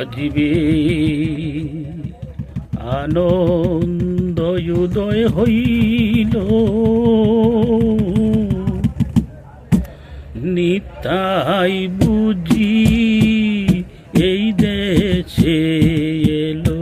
অজিবে আনন্দ উদয় হইল। নিতাই বুঝি এই দেশে এলো।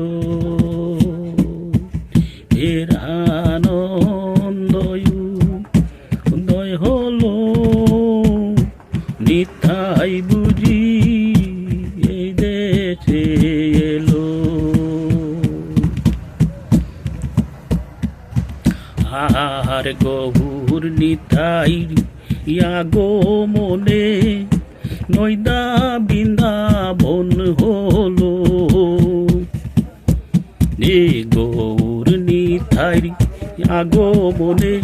গহুর নিতাই ইয়াগো মনে নৈদা বৃন্দাবন হলো। নে গৌর নিতাই আগো মনে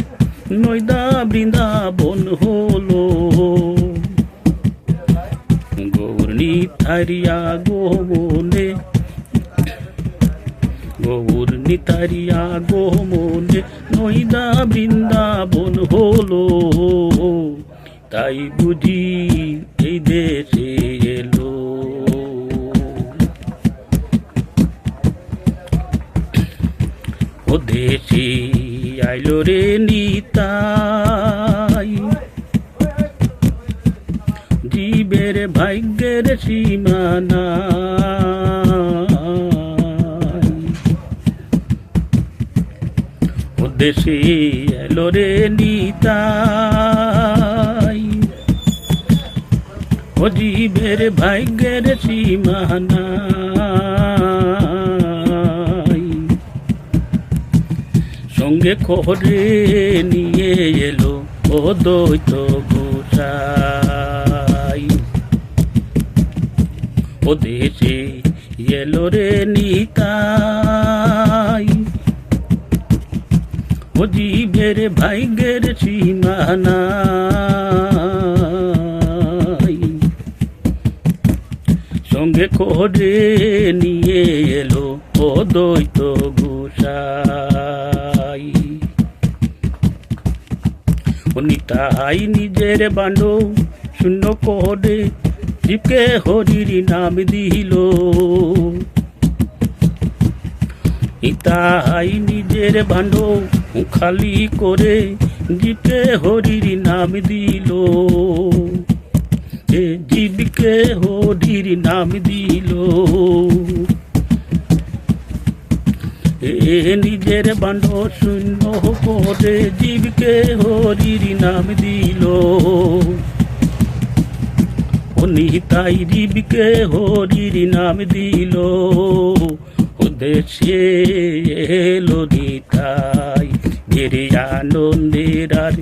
নৈদা বৃন্দাবন হলো। গৌর নিতারিয়া গো মনে গৌর নিতারিয়া গো মনে নৈদা বৃন্দাবন হলো। তাই বুঝি এই দেশে এলো। ও দেশে আইলো রে নিতাই। জীবের ভাগ্যের সীমানা দেশে এলো রে নিতাই। ও জীবের ভাগ্যের সীমানা সঙ্গে করে নিয়ে এলো ও দৈত গোসাই। ও দেশে এলো রে নিতাই। ও জীবের ভাগ্যের সীমানাই সঙ্গে করে নিয়ে এলো ও দৈত গোসাই অনিতাই নিজের বাণ্ড শূন্য করে জীবকে হরির নাম দিল। ইতাই নিজের ভাণ্ড খালি করে জীবকে হরির নাম দিল। এ জীবকে হরির নাম দিল। এ নিজের বাণ্ড শূন্য করে জীবকে হরির নাম দিল। নিতাই জীবকে হরির নাম দিল। দেশে এলো নিতাই। ধীরে আনন্দের আর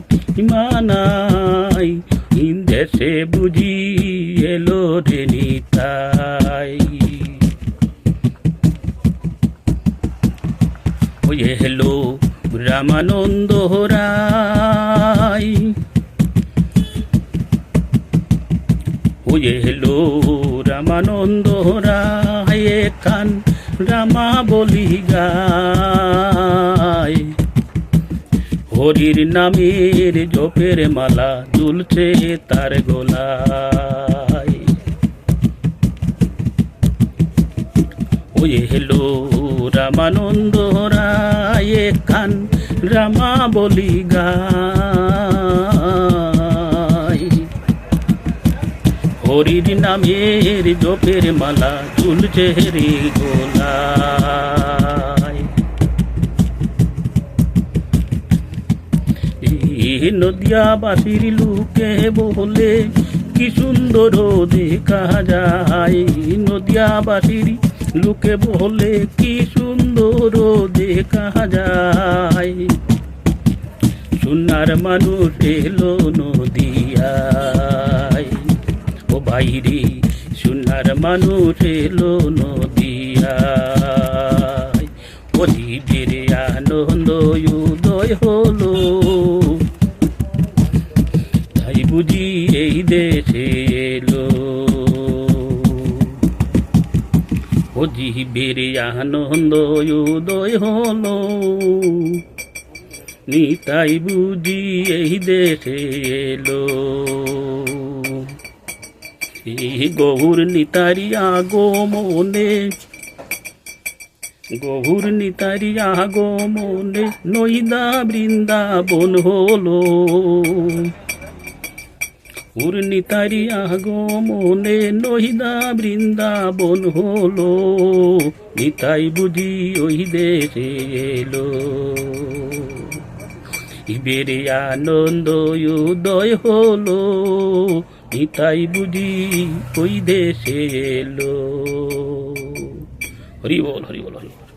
মানাই দেশে বুঝি এলো রে নিতাই। ওই হেলো রামানন্দ রায়। ওই হেলো রামানন্দ রায় খান রামা বলি গায়। হরির নামের জপের মালা দুলছে তার গোলায়। ওই হেলো রামানন্দ রায় খান রামা বলি গায়। হরির নামের জপের মালা ঝুলছে রে গোলায়। এই নদিয়া বাসির লুকে বলে কি সুন্দর দেখা যায়। নদিয়া বাসির লুকে বলে কি সুন্দর দেখা যায়। সোনার মানুষ এলো নদিয়ায়। ও বাইরে সোনার মানুষ এলো নদিয়ায়। এলো ও জীবের আনন্দ উদয় হলো নিতাই বুঝি এই দেশে এলো গৌর নিতারি আগমনে গৌর নিতারি আগমনে নইদা বৃন্দাবন হলো উর্নিতারি আগমনে নহিদা বৃন্দাবন হলো, নিতাই বুঝি ওই দেশে এলো। ইবেরে আনন্দ উদয় হলো, নিতাই বুঝি ওই দেশে এলো। হরি বল হরি বল হরি বল।